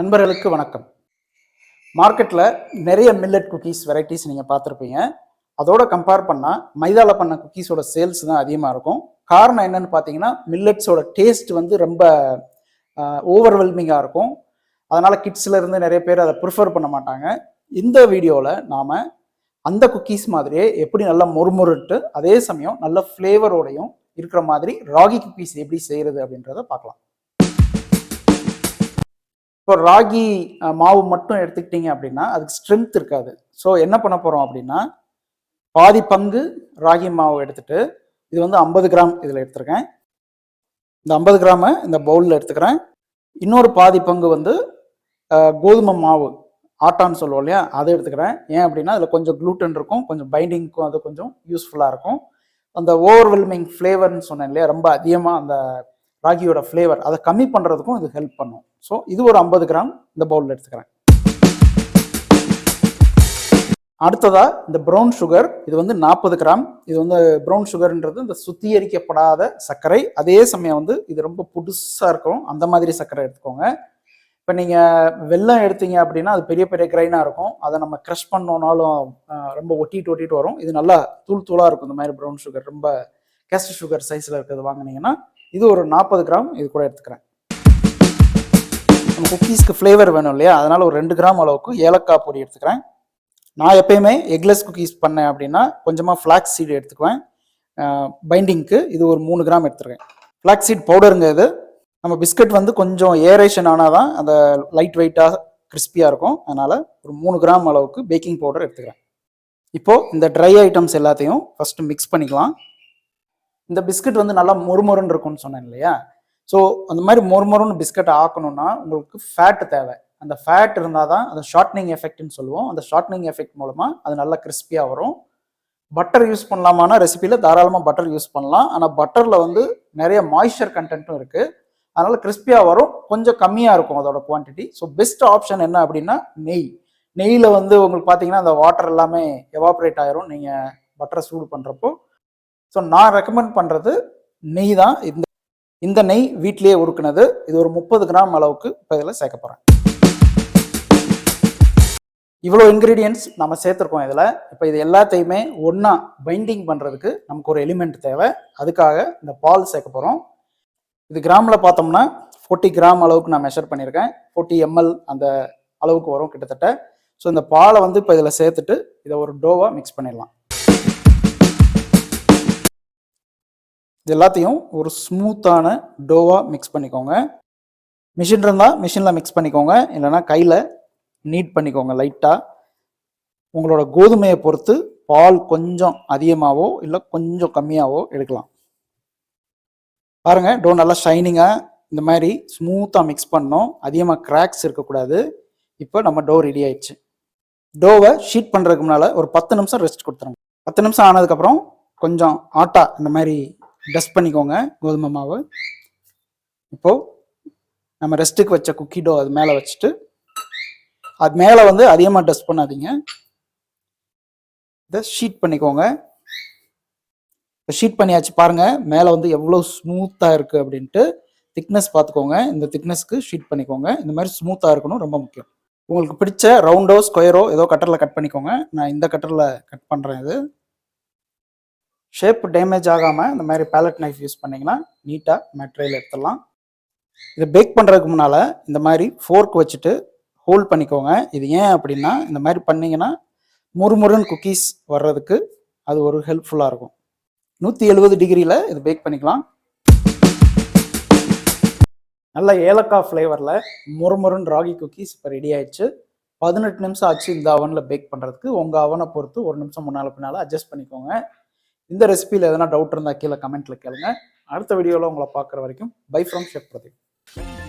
நண்பர்களுக்கு வணக்கம். மார்க்கெட்டில் நிறைய மில்லட் குக்கீஸ் வெரைட்டிஸ் நீங்கள் பார்த்துருப்பீங்க. அதோட கம்பேர் பண்ணால் மைதாவில் பண்ண குக்கீஸோட சேல்ஸ் தான் அதிகமாக இருக்கும். காரணம் என்னன்னு பார்த்தீங்கன்னா மில்லட்ஸோட டேஸ்ட் வந்து ரொம்ப ஓவர்வெல்மிங்காக இருக்கும். அதனால் கிட்ஸ்லேருந்து நிறைய பேர் அதை ப்ரிஃபர் பண்ண மாட்டாங்க. இந்த வீடியோவில் நாம் அந்த குக்கீஸ் மாதிரியே எப்படி நல்லா மொறுமொருட்டு அதே சமயம் நல்ல ஃப்ளேவரோடையும் இருக்கிற மாதிரி ராகி குக்கீஸ் எப்படி செய்கிறது அப்படின்றத பார்க்கலாம். இப்போ ராகி மாவு மட்டும் எடுத்துக்கிட்டீங்க அப்படின்னா அதுக்கு ஸ்ட்ரென்த் இருக்காது. ஸோ என்ன பண்ண போகிறோம் அப்படின்னா பாதி பங்கு ராகி மாவு எடுத்துட்டு இது வந்து ஐம்பது கிராம் இதில் எடுத்திருக்கேன். இந்த ஐம்பது கிராமை இந்த பவுலில் எடுத்துக்கிறேன். இன்னொரு பாதி பங்கு வந்து கோதுமை மாவு ஆட்டான்னு சொல்லுவோம் இல்லையா? அதை எடுத்துக்கிறேன். ஏன் அப்படின்னா அதில் கொஞ்சம் க்ளூட்டன் இருக்கும் கொஞ்சம் பைண்டிங்க்கும் அது கொஞ்சம் யூஸ்ஃபுல்லாக இருக்கும். அந்த ஓவர்வெல்மிங் ஃப்ளேவர்னு சொன்னேன் இல்லையா? ரொம்ப அதிகமாக அந்த ராகியோட ஃப்ளேவர் அதை கம்மி பண்ணுறதுக்கும் இது ஹெல்ப் பண்ணும். ஸோ இது ஒரு ஐம்பது கிராம் இந்த பவுலில் எடுத்துக்கிறேன். அடுத்ததா இந்த ப்ரௌன் சுகர் இது வந்து நாற்பது கிராம் இது வந்து ப்ரௌன் சுகர்ன்றது இந்த சுத்திகரிக்கப்படாத சர்க்கரை. அதே சமயம் வந்து இது ரொம்ப புதுசாக இருக்கும். அந்த மாதிரி சர்க்கரை எடுத்துக்கோங்க. இப்போ நீங்கள் வெள்ளம் எடுத்தீங்க அப்படின்னா அது பெரிய பெரிய கிரைனாக இருக்கும். அதை நம்ம க்ரஷ் பண்ணோனாலும் ரொம்ப ஒட்டிட்டு ஒட்டிட்டு வரும். இது நல்லா தூள் தூளாக இருக்கும். இந்த மாதிரி ப்ரௌன் சுகர் ரொம்ப கேஸ்ட் சுகர் சைஸில் இருக்கிறது வாங்குனீங்கன்னா இது ஒரு நாற்பது கிராம் இது கூட எடுத்துக்கிறேன். நம்ம குக்கீஸ்க்கு ஃப்ளேவர் வேணும் இல்லையா? அதனால ஒரு ரெண்டு கிராம் அளவுக்கு ஏலக்காய் பொடி எடுத்துக்கிறேன். நான் எப்பயுமே எக்லெஸ் குக்கீஸ் பண்ணேன் அப்படின்னா கொஞ்சமாக ஃப்ளாக்ஸ் சீடு எடுத்துக்குவேன். பைண்டிங்க்கு இது ஒரு மூணு கிராம் எடுத்துருக்கேன் ஃப்ளாக்ஸ் சீட் பவுடருங்க இது. நம்ம பிஸ்கட் வந்து கொஞ்சம் ஏரேஷன் ஆனால் தான் அந்த லைட் வெயிட்டாக கிறிஸ்பியாக இருக்கும். அதனால் ஒரு மூணு கிராம் அளவுக்கு பேக்கிங் பவுடர் எடுத்துக்கிறேன். இப்போது இந்த ட்ரை ஐட்டம்ஸ் எல்லாத்தையும் ஃபஸ்ட்டு மிக்ஸ் பண்ணிக்கலாம். இந்த பிஸ்கட் வந்து நல்லா மொறுமொறுன்னு இருக்கும்னு சொன்னேன் இல்லையா? ஸோ அந்த மாதிரி மொறுமொறுன்னு பிஸ்கட் ஆக்கணும்னா உங்களுக்கு ஃபேட் தேவை. அந்த ஃபேட் இருந்தால் தான் அந்த ஷார்ட்னிங் எஃபெக்ட்னு சொல்லுவோம். அந்த ஷார்ட்னிங் எஃபெக்ட் மூலமாக அது நல்லா கிறிஸ்பியாக வரும். பட்டர் யூஸ் பண்ணலாமான்னா ரெசிபியில் தாராளமாக பட்டர் யூஸ் பண்ணலாம். ஆனால் பட்டரில் வந்து நிறைய மாய்ஸ்சர் கண்டென்ட்டும் இருக்குது அதனால் கிறிஸ்பியாக வரும். கொஞ்சம் கம்மியாக இருக்கும் அதோட குவான்டிட்டி ஸோ பெஸ்ட் ஆப்ஷன் என்ன அப்படின்னா நெய். நெய்யில் வந்து உங்களுக்கு பார்த்தீங்கன்னா அந்த வாட்டர் எல்லாமே எவாப்ரேட் ஆயிரும். நீங்கள் பட்டரை சூடு பண்ணுறப்போ ஸோ நான் ரெக்கமெண்ட் பண்ணுறது நெய் தான். இந்த இந்த நெய் வீட்டிலேயே உருக்குனது. இது ஒரு முப்பது கிராம் அளவுக்கு இப்போ இதில் சேர்க்க போகிறேன் இவ்வளோ இன்க்ரீடியன்ஸ் நம்ம சேர்த்துருக்கோம் இதில். இப்போ இது எல்லாத்தையுமே ஒன்றா பைண்டிங் பண்ணுறதுக்கு நமக்கு ஒரு எலிமெண்ட் தேவை. அதுக்காக இந்த பால் சேர்க்க போகிறோம் இது கிராமில் பார்த்தோம்னா 40 கிராம் அளவுக்கு நான் மெஷர் பண்ணியிருக்கேன். 40 எம்எல் அந்த அளவுக்கு வரும் கிட்டத்தட்ட. ஸோ இந்த பாலை வந்து இப்போ இதில் சேர்த்துட்டு இதை ஒரு டோவாக மிக்ஸ் பண்ணிடலாம். இது எல்லாத்தையும் ஒரு ஸ்மூத்தான டோவாக மிக்ஸ் பண்ணிக்கோங்க. மிஷின் இருந்தால் மிஷினில் மிக்ஸ் பண்ணிக்கோங்க. இல்லைன்னா கையில் நீட் பண்ணிக்கோங்க லைட்டாக உங்களோட கோதுமையை பொறுத்து பால் கொஞ்சம் அதிகமாகவோ இல்லை கொஞ்சம் கம்மியாகவோ எடுக்கலாம். பாருங்கள் டோ நல்லா ஷைனிங்காக இந்த மாதிரி ஸ்மூத்தாக மிக்ஸ் பண்ணோம். அதிகமாக கிராக்ஸ் இருக்கக்கூடாது. இப்போ நம்ம டோ ரெடி ஆயிடுச்சு. டோவை ஷீட் பண்ணுறதுக்கு முன்னால் ஒரு பத்து நிமிஷம் ரெஸ்ட் கொடுத்துருங்க. பத்து நிமிஷம் ஆனதுக்கப்புறம் கொஞ்சம் ஆட்டா இந்த மாதிரி டஸ்ட் பண்ணிக்கோங்க கோதுமை மாவு. இப்போது நம்ம ரெஸ்ட்டுக்கு வச்ச குக்கி டோ அது மேலே வச்சுட்டு அது மேலே வந்து அதிகமாக டஸ்ட் பண்ணாதீங்க. இதை ஷீட் பண்ணிக்கோங்க. இப்போ ஷீட் பண்ணியாச்சு பாருங்க மேலே வந்து எவ்வளோ ஸ்மூத்தாக இருக்குது அப்படின்ட்டு திக்னஸ் பார்த்துக்கோங்க. இந்த திக்னஸ்க்கு ஷீட் பண்ணிக்கோங்க. இந்த மாதிரி ஸ்மூத்தாக இருக்கணும் ரொம்ப முக்கியம். உங்களுக்கு பிடிச்ச ரவுண்டோ ஸ்கொயரோ ஏதோ கட்டரில் கட் பண்ணிக்கோங்க. நான் இந்த கட்டரில் கட் பண்ணுறேன் இது. ஷேப் டேமேஜ் ஆகாமல் இந்த மாதிரி பேலட் நைஃப் யூஸ் பண்ணிங்கன்னா நீட்டாக மெட்டீரியல் எடுத்துடலாம். இதை பேக் பண்ணுறதுக்கு முன்னால் இந்த மாதிரி ஃபோர்க் வச்சுட்டு ஹோல்ட் பண்ணிக்கோங்க. இது ஏன் அப்படின்னா இந்த மாதிரி பண்ணிங்கன்னா முறுமுறுன்னு குக்கீஸ் வர்றதுக்கு அது ஒரு ஹெல்ப்ஃபுல்லாக இருக்கும். நூற்றி எழுபது டிகிரியில் இது பேக் பண்ணிக்கலாம். நல்ல ஏலக்காய் ஃப்ளேவரில் முறுமுறுன்னு ராகி குக்கீஸ் இப்போ ரெடி ஆயிடுச்சு. பதினெட்டு நிமிஷம் ஆச்சு இந்த அவனில் பேக் பண்ணுறதுக்கு உங்கள் அவனை பொறுத்து ஒரு நிமிஷம் முன்னால் பின்னால் அட்ஜஸ்ட் பண்ணிக்கோங்க. இந்த ரெசிபியில் எதனா டவுட் இருந்தால் கீழே கமெண்ட்டில் கேளுங்க. அடுத்த வீடியோவில் உங்களை பார்க்குற வரைக்கும் பை ஃப்ரம் ஷெஃப் பிரதீப்